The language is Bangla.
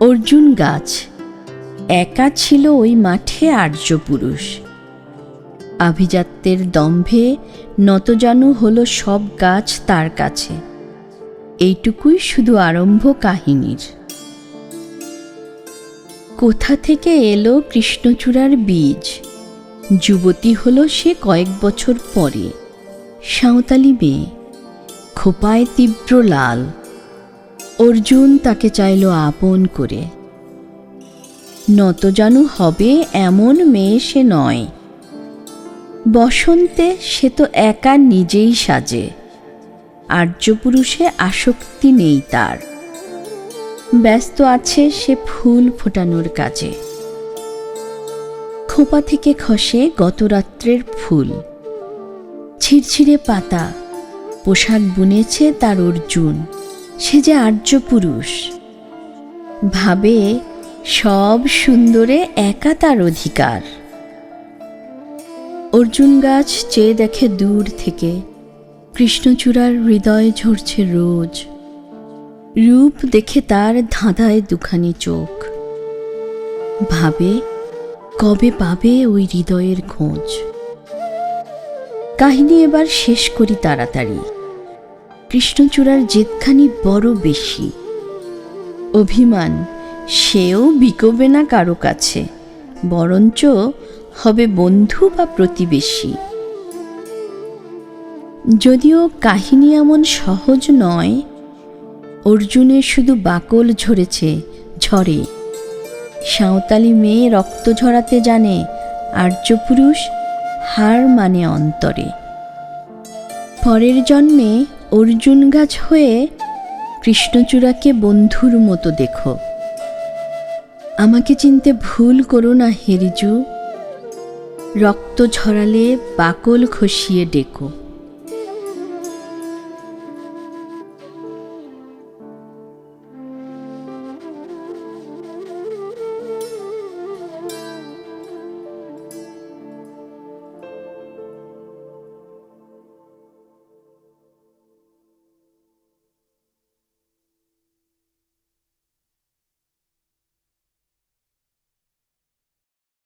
অর্জুন গাছ। একা ছিল ওই মাঠে আর্য পুরুষ আভিজাত্যের দম্ভে নতজানু হলো সব গাছ তার কাছে। এইটুকুই শুধু আরম্ভ কাহিনীর। কোথা থেকে এলো কৃষ্ণচূড়ার বীজ? যুবতী হলো সে কয়েক বছর পরে। সাঁওতালি মেয়ে। খোপায় তীব্র লাল। অর্জুন তাকে চাইল আপন করে। নত নতজানু হবে এমন মেয়ে সে নয়। বসন্তে সে তো একা নিজেই সাজে। আর্যপুরুষে আসক্তি নেই তার। ব্যস্ত আছে সে ফুল ফোটানোর কাজে। খোপা থেকে খসে গতরাত্রের ফুল। ছিড়ছিড়ে পাতা, পোশাক বুনেছে তার অর্জুন। সে যে আর্য পুরুষ। ভাবে সব সুন্দরে একা তার অধিকার। অর্জুন গাছ চেয়ে দেখে দূর থেকে, কৃষ্ণচূড়ার হৃদয় ঝরছে রোজ। রূপ দেখে তার ধাঁধায় দুখানি চোখ। ভাবে, কবে পাবে ওই হৃদয়ের খোঁজ? কাহিনী এবার শেষ করি তাড়াতাড়ি। কৃষ্ণচূড়ার জেদখানি বড় বেশি। অভিমান, সেও বিকোবে না কারও কাছে, বরঞ্চ হবে বন্ধু বা প্রতিবেশী। যদিও কাহিনী এমন সহজ নয়, অর্জুনের শুধু বাকল ঝরেছে ঝরে সাঁওতালি মেয়ে রক্ত ঝরাতে জানে, আর্যপুরুষ হার মানে অন্তরে। পরের জন্মে অর্জুন গাছ হয়ে কৃষ্ণচূড়াকে বন্ধুর মতো দেখো। আমাকে চিনতে ভুল করো না হেরিজু। রক্ত ঝরালে বাকল খসিয়ে ডেকো।